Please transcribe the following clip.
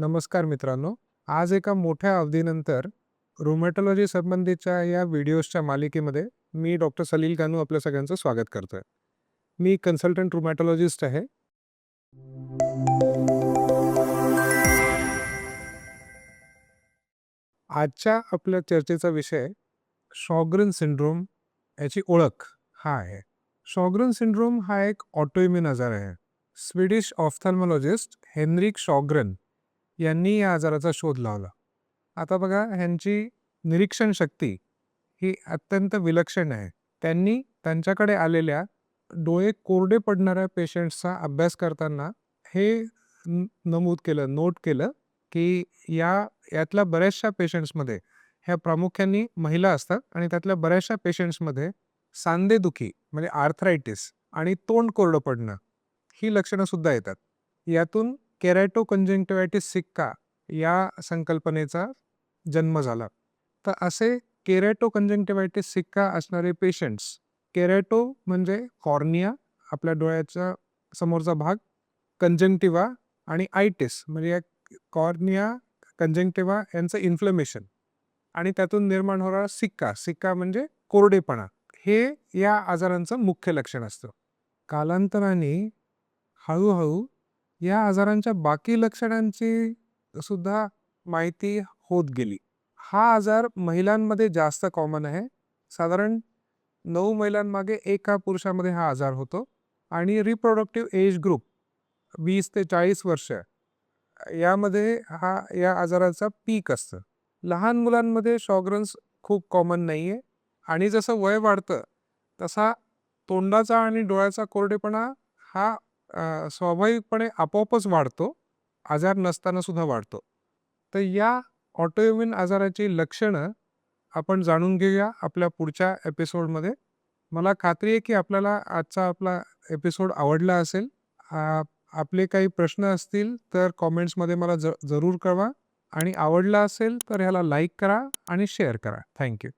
नमस्कार मित्रांनो. आज एका मोठ्या अवधीनंतर रोमॅटॉलॉजी संबंधीच्या या व्हिडिओजच्या मालिकेमध्ये मी डॉक्टर सलील कानू आपल्या सगळ्यांचं स्वागत करतो आहे मी कन्सल्टंट रोमॅटॉलॉजिस्ट आहे. आजच्या आपल्या चर्चेचा विषय शॉग्रन सिंड्रोम याची ओळख हा आहे. शॉग्रन सिंड्रोम हा एक ऑटोइम्युन आजार आहे. स्वीडिश ऑफ्थाल्मॉलॉजिस्ट हेनरिक शॉग्रन यांनी या आजाराचा शोध लावला. आता बघा ह्यांची निरीक्षण शक्ती ही अत्यंत विलक्षण आहे. त्यांनी त्यांच्याकडे आलेल्या डोळे कोरडे पडणाऱ्या पेशंट्सचा अभ्यास करताना हे न- नमूद केलं नोट केलं की या यातल्या बऱ्याचशा पेशंट्समध्ये ह्या प्रामुख्याने महिला असतात आणि त्यातल्या बऱ्याचशा पेशंट्समध्ये सांधेदुखी म्हणजे आर्थरायटिस आणि तोंड कोरडं पडणं ही लक्षणं सुद्धा येतात. यातून केरॅटो कंजंक्टिव्हायटिस सिक्का या संकल्पनेचा जन्म झाला. तर असे केरॅटो कंजंक्टिव्हायटिस सिक्का असणारे पेशंट्स केरॅटो म्हणजे कॉर्निया आपल्या डोळ्याचा समोरचा भाग कंजंक्टिव्हा आणि आयटिस म्हणजे या कॉर्निया कंजंक्टिव्हा यांचं इन्फ्लमेशन आणि त्यातून निर्माण होणारा सिक्का सिक्का म्हणजे कोरडेपणा. हे या आजारांचं मुख्य लक्षण असतं. कालांतराने हळूहळू या आजारांच्या बाकी लक्षणांची सुद्धा माहिती होत गेली. हा आजार महिलांमध्ये जास्त कॉमन आहे. साधारण नऊ महिलांमागे एका पुरुषामध्ये हा आजार होतो आणि रिप्रोडक्टिव्ह एज ग्रुप वीस ते चाळीस वर्ष यामध्ये हा या आजाराचा पीक असतं. लहान मुलांमध्ये शॉग्रन्स खूप कॉमन नाही आहे आणि जसं वय वाढतं तसा तोंडाचा आणि डोळ्याचा कोरडेपणा हा स्वाभाविकपणे आपोआपच वाढतो आजार नसताना सुद्धा वाढतो. तर या ऑटोइम्युन आजाराची लक्षणं आपण जाणून घेऊया आपल्या पुढच्या एपिसोडमध्ये. मला खात्री आहे की आपल्याला आजचा आपला एपिसोड आवडला असेल. आपले काही प्रश्न असतील तर कॉमेंट्समध्ये मला ज जरूर कळवा आणि आवडला असेल तर ह्याला लाईक करा आणि शेअर करा. थँक्यू.